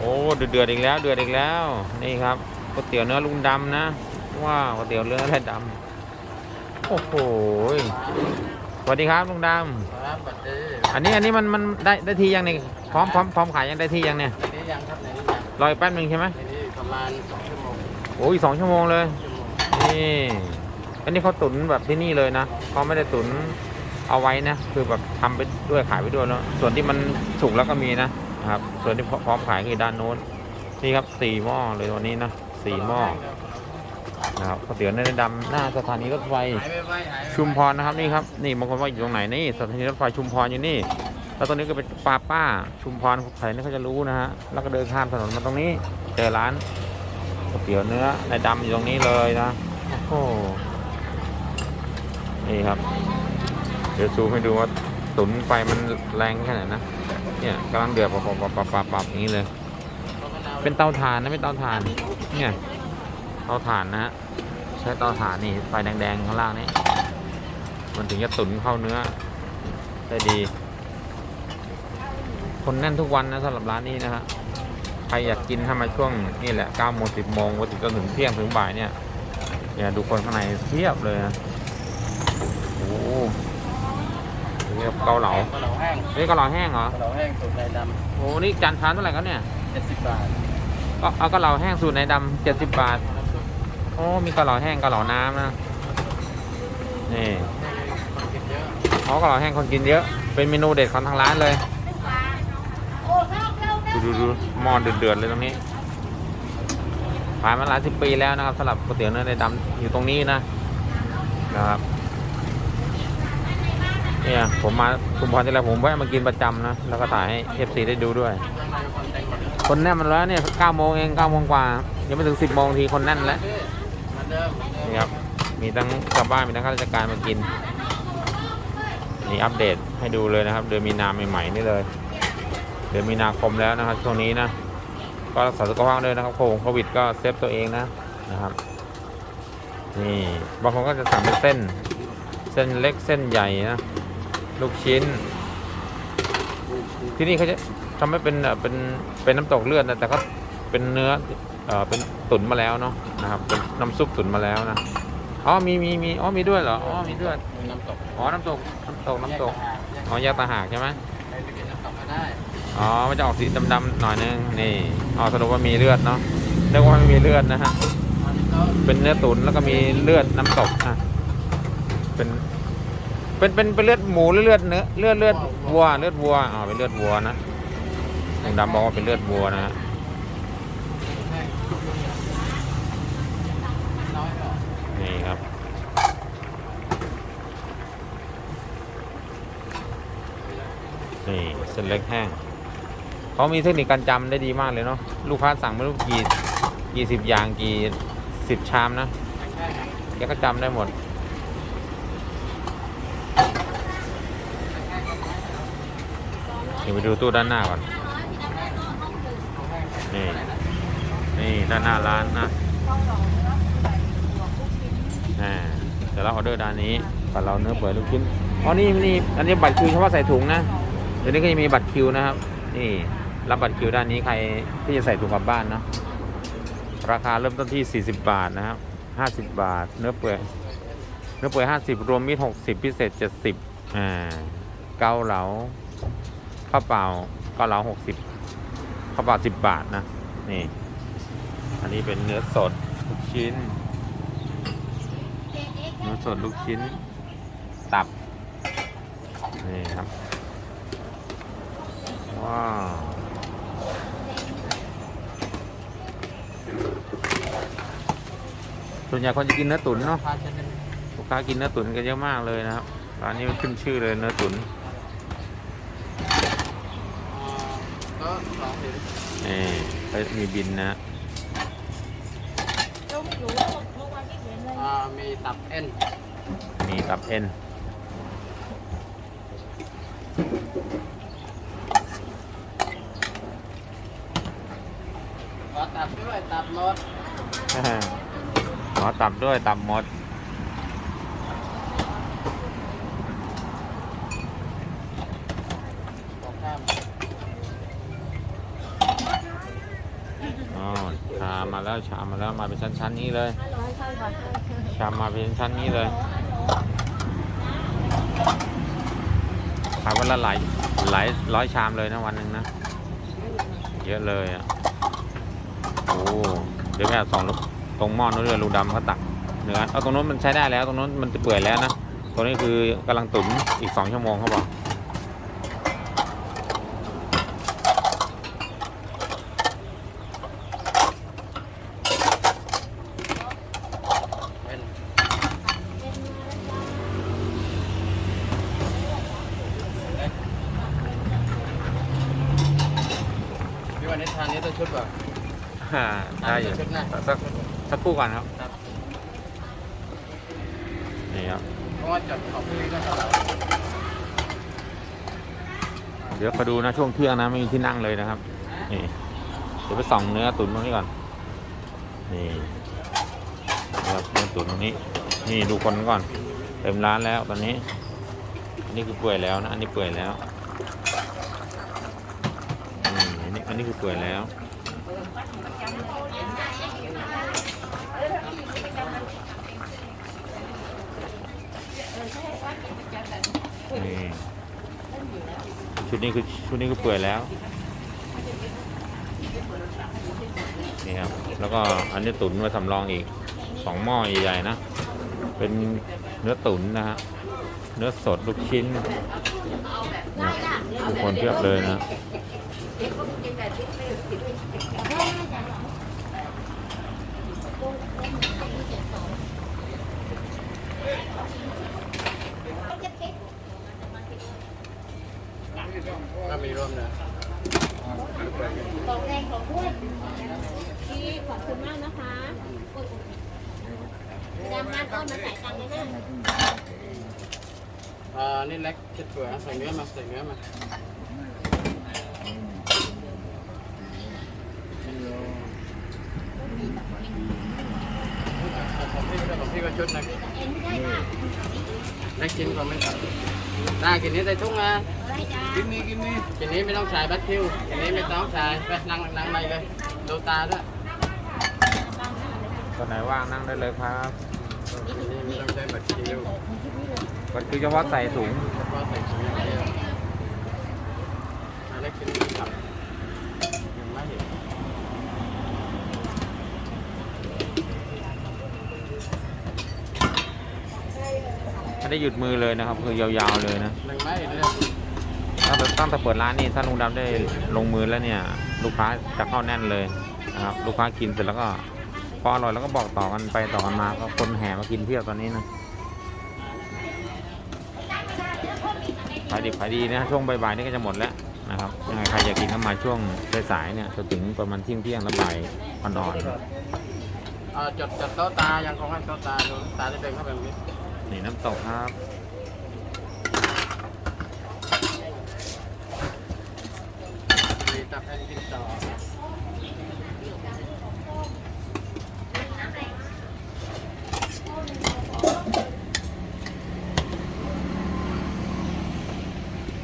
โอ้เดือดเดือดอีกแล้วเดือดอีกแล้ว นี่ครับก๋วยเตี๋ยวเนื้อลุงดำนะว้าวก๋วยเตี๋ยวเนื้อแร่ดำโอ้โหสวัสดีครับลุงดครับบัตรดีำอันนี้อันนี้มันมันได้ได้ที่ยังเนี่ยพร้อมพร้อมพร้อมขายยังได้ที่ยังเนี่ยในนี้ยังครับในนี้ยังรออีกแป๊บหนึ่งใช่ไหมในนี้ประมาณสองชั่วโมงโอ้ยสองชั่วโมงเลยชั่วโมงนี่อันนี้เขาตุ๋นแบบที่นี่เลยนะเขาไม่ได้ตุ๋นเอาไว้นะ คือแบบทำไปด้วยขายไปด้วยแล้วส่วนที่มันสุกแล้วก็มีนะ นะครับส่วนที่พร้อมขายคือด้านโน้นนี่ครับสี่หม้อเลยวันนี้นะสี่หม้อนะครับก๋วยเตี๋ยวเนื้อดำหน้าสถานีรถไฟชุมพรนะครับนี่ครับนี่บางคนว่าอยู่ตรงไหนนี่สถานีรถไฟชุมพรอยู่นี่ แล้วตรงนี้ก็เป็นป้าป้าชุมพรใครนี่เขาจะรู้นะฮะแล้วก็เดินข้ามถนนมาตรงนี้เจอร้านก๋วยเตี๋ยวเนื้อในดำอยู่ตรงนี้เลยนะโอ้โหนี่ครับ เดี๋ยวซูมให้ดูว่าตุนไฟมันแรงแค่ไหนนะ เนี่ยกำลังเดือดปับปับปับปับปับปับนี้เลย เป็นเตาถ่านนะเป็นเตาถ่าน เนี่ยเตาถ่านนะฮะใช้เตาถ่านนี่ไฟแดงๆข้างล่างนี่มันถึงจะตุ๋นเข้าเนื้อได้ดี คนแน่นทุกวันนะสำหรับร้านนี้นะฮะใครอยากกินถ้ามาช่วงนี่แหละ9โมง10โมงวันจนถึงเที่ยงถึงบ่ายเนี่ยเนี่ยดูคนข้างในเทียบเลยนะโอ้ นี่ครับเกาเหลากะเหลาแห้งนี่เกาเหลาแห้งเหรอกะเหลาแห้งสูตรในดโอ้นี่จานชามเท่าไหร่ครับเนี่ยำเจ็ดสิบบาทก็เอาเกาเหลาแห้งสูตรในดำเจ็ดสิบบาทโอ้มีเกาเหลาแห้งเกาเหลาน้ำนะนี่คนกินเยอะอ๋อเกาเหลาแห้งคนกินเยอะ เป็นเมนูเด็ดของทางร้านเลยดูดูดูหม้อเดือดๆเลยตรงนี้ผ่านมาหลายสิบปีแล้วนะครับสำหรับก๋วยเตี๋ยวเนื้อในดำอยู่ตรงนี้นะนะครับ เนี่ยผมมาชุมพรที่ไรผมแวะมากินประจำนะ แล้วก็ถ่ายให้เอฟซีได้ดูด้วย คนแน่นมันแล้วเนี่ยเก้าโมงเองเก้าโมงกว่า ยังไม่ถึงสิบโมงทีคนแน่นแล้วนเดิมเหมือนเดิมนี่ครับมีทั้งชาวบ้านมีทั้งข้าราชการมากินนี่อัปเดตให้ดูเลยนะครับ เดือนมีนาใหม่ๆนี่เลย เดือนมีนาคมแล้วนะครับช่วงนี้นะก็รักษาสุขภาพด้วยนะครับโควิดก็เซฟตัวเองนะนะครับนี่บางคนก็จะสั่งเป็นเส้น เส้นเล็กเส้นใหญ่นะ ลูกชิ้น ที่นี่เขาจะทำให้เป็นเอ่อเป็นเป็นน้ำตกเลือดนะแต่ก็เป็นเนื้อเอ่อเป็นตุ๋นมาแล้วเนาะนะครับเป็นน้ำซุปตุ๋นมาแล้วนะอ๋อมีมีมีอ๋อมีด้วยเหรออ๋อมีด้วยมีน้ำตกอ๋อน้ำตกน้ำตกน้ำตกแยกอ๋อแยกตางหากใช่ไหมใครไปกินน้ำตกก็ได้อ๋อมันจะออกสีดำๆหน่อยนึงนี่อ๋อสรุปว่ามีเลือดเนาะเรียกว่าไม่มีเลือดนะฮะอันนี้ก็เป็นเนื้อตุ๋นแล้วก็มีเลือดน้ำตกอะเป็น เป็นเป็นเป็นเลือดหมูหรือเลือดเนื้อเลือดเลือดวัวเลือดวัวอ๋อเป็นเลือดวัวนะลุงดำบอกว่าเป็นเลือดวัวนะฮะนี่ครับนี่เส้นเล็กแห้งเขามีเทคนิคการจำได้ดีมากเลยเนาะลูกค้าสั่งไม่รู้กี่กี่สิบอย่างกี่สิบชามนะแห้งแกก็จำได้หมด ดี๋ยวไปดูตู้ด้านหน้าก่อน นี่ นี่ด้านหน้าร้านนะอ่าเดี๋ยวเราออเดอร์ด้านนี้กับเราเนื้อเปื่อยลูกชิ้น อ๋อ นี่นี่ อันนี้บัตรคิวเฉพาะใส่ถุงนะ เดี๋ยวนี้ก็จะมีบัตรคิวนะครับ นี่ รับบัตรคิวด้านนี้ใครที่จะใส่ถุงกลับบ้านเนาะ ราคาเริ่มต้นที่ 40 บาทนะครับ 50 บาท เนื้อเปื่อย เนื้อเปื่อย 50 รวมมิตร60 พิเศษ 70อ่า เกาเหลา ข้าวเปล่าเกาเหลา60ข้าวเปล่า10บาทนะ นี่ อันนี้เป็นเนื้อสดลูกชิ้น เนื้อสดลูกชิ้น ตับ นี่ครับ ว้าวส่วนใหญ่คนจะกินเนื้อตุ๋นเนาะพาจะเป็นลูกค้ากินเนื้อตุ๋นกันเยอะมากเลยนะครับร้านนี้มันขึ้นชื่อเลยเนื้อตุ๋น เอ่ อก็สองถึงนี่เขามีบินนะอ่ามีตับเอ็นมีตับเอ็นขอตับด้วยตับหมด ขอตับด้วยตับหมด อ๋อชามมาแล้วชามมาแล้วมาเป็นชั้นๆนี้เลยใช่ใช่ค่ะใช่ใช่ชามมาเป็นชั้นนี้เลยขายวันละหลายหลายร้อยชามเลยนะวันหนึ่งนะ เยอะเลยอะโอ้เดี๋ยวแม่ส่องลูกตรงหม้อนู้นเลยลูกดำเขาตักเนื้อเอาตรงนู้นมันใช้ได้แล้ว ตรงนู้นมันจะเปื่อยแล้วนะตรงนี้คือกำลังตุ๋นอีกสองชั่วโมงเขาบอก วันนี้ทานนี้ต้องชุดเปล่าอ่าได้อยู่ชุดหน้าสักสักครู่ก่อนครับครับนี่ครับเพราะว่าจดของพี่ก็ตลอดเดี๋ยวมาดูนะช่วงเที่ยงนะไม่มีที่นั่งเลยนะครับ นี่เดี๋ยวไปส่องเนื้อตุ๋นตรงนี้ก่อน นี่นะครับเนื้อตุ๋นตรงนี้ นี่ดูคนก่อน เต็มร้านแล้วตอนนี้อันนี้คือเปื่อยแล้วนะ อันนี้เปื่อยแล้วอืม อันนี้คือเปื่อยแล้ว นี่ชุดนี้คือชุดนี้คือเปื่อยแล้ว นี่ครับ แล้วก็อันนี้ตุ๋นไว้สำรองอีกสองหม้อใหญ่ๆนะ เป็นเนื้อตุ๋นนะฮะ เนื้อสดลูกชิ้นทุกคนเพียบเลยนะ ก็มีร่วมนะของแรงของอ้วนพี่ขอบคุณมากนะคะดำมาต้นมาใส่ตังค์เลยนะอ่านี่เล็กเจ็ดตัวใส่เนื้อมาใส่เนื้อมาของพี่ ก็ของพี่ก็ชุดนะเอ็นไม่ได้ค่ะได้กินก็ไม่ตัดน่ากินนี้ใส่ทุ่งนะได้จ้ากินนี้กินนี้กินนี้ไม่ต้องใส่บัตรคิวกินนี้ไม่ต้องใส่ไปนั่งนั่งไปเลยดูตาด้วยตอนไหนว่างนั่งได้เลยครับกินนี้ไม่ต้องใช้บัตรคิวมันคือเฉพาะใส่ถุงเฉพาะใส่ถุงอย่างเดียวอันนี้กินครับยังไม่เห็น ไม่ได้หยุดมือเลยนะครับ คือยาวๆเลยนะยังไม่เห็นเลยตั้งแต่ตั้งแต่เปิดร้านนี่ถ้าลุงดำได้ลงมือแล้วเนี่ย ลูกค้าจะเข้าแน่นเลยนะครับ ลูกค้ากินเสร็จแล้วก็พออร่อยแล้วก็บอกต่อกันไปต่อกันมาก็คนแห่มากินเพียบตอนนี้นะขายดิบขายดีนะช่วงบ่ายๆนี่ก็จะหมดแล้วนะครับยังไงใครอยากกินก็มาช่วงสายๆเนี่ยจะถึงประมาณเที่ยงเที่ยงๆแล้วบ่ายอ่อนเอ่อจดจดโต๊ะตายังคงให้โต๊ะตาดูตาจะเดินเข้าไปตรงนี้ๆ นี่น้ำตกครับ มีตับแอนกินต่อ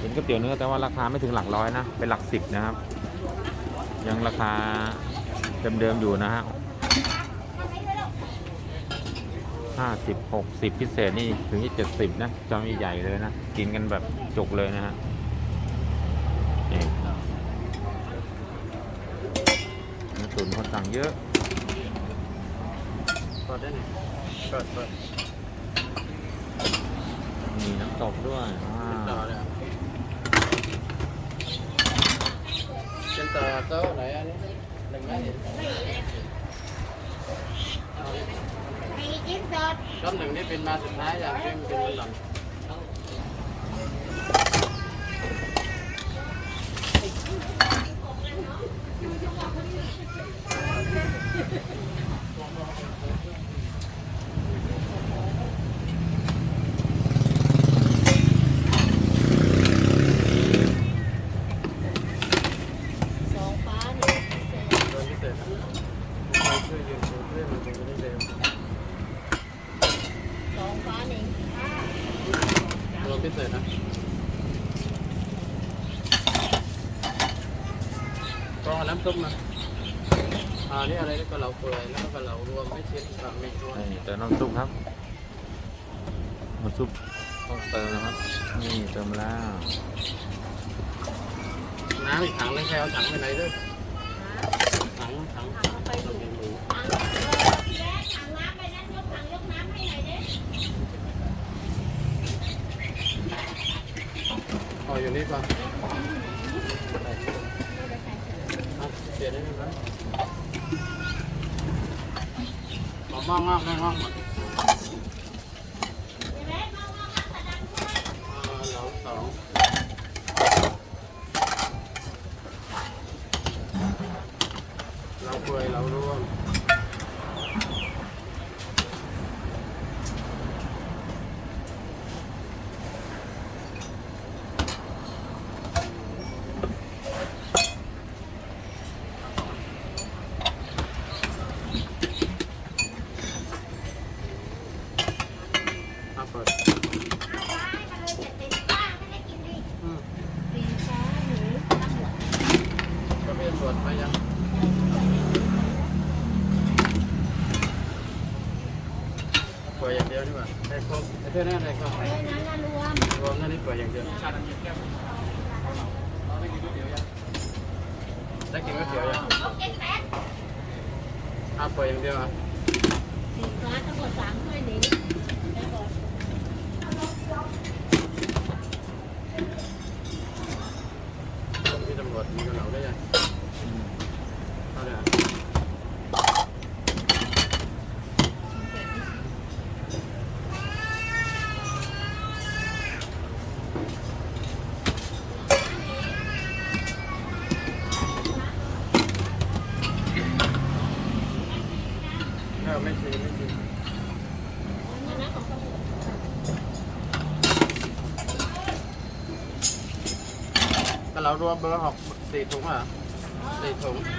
เป็นก๋วยเตี๋ยวเนื้อแต่ว่าราคาไม่ถึงหลักร้อยนะ เป็นหลักสิบนะครับ ยังราคาเดิมๆอยู่นะฮะ ห้าสิบหกสิบพิเศษนี่ถึงที่เจ็ดสิบนะจอมใหญ่เลยนะ กินกันแบบจุกเลยนะฮะนี่ตุนคนสั่งเยอะเปิดได้ไหนเปิดเปิดมีน้ำตกด้วยว้าต่อเลยเป็นต่อโต๊ะไหนอันนี้หนึ่งไม่ ไม่กิหนึ่งนี่เป็นมาสุดท้ายอยากเล่นเป็นหลัง ก็น้ำซุปนะอ่านี้อะไรก็เหลาเปื่อยแล้วก็เหลารวมไม่เช็นกับไม่ช่วยแต่น้ำซุปครับน้ำซุปต้องเติมนะครับ นี่เติมแล้วน้ำอีกถังเลยใครเอาถังไปไหนด้วยถังถังถังไปดูถังน้ำไปนั่ยกถังยกน้ำให้หนด้อ๋ออยู่นี่ป่ะ เอาเปลี่ยนได้ไหมครับเอามากมากมากมาก เหลาสองเราเปื่อยเรารวมเอาเปิดอืมปีช้าหรือตรวจประเภทตรวจไปยังเปิดอย่างเดียวดีกว่าได้ครบไอ้เท่านั้นได้ครบเออนั้นรวมรวมนั่นนี่เปิดอย่างเดียวได้กินก๋วยเตี๋ยวยังเอาเก็บแปดเอาเปิดอย่างเดียวอะสีฟ้าทั้งหมดสามถ้วยนี้ พี่ตำรวจมีกระเหล่าได้ยังเอาเลยอะไม่เอาไม่ชิมไม่ชิมอันนั้นของตำรวจกระเหล่ารวมเบอร์หก สี่ถุงอะสี่ถุงห้า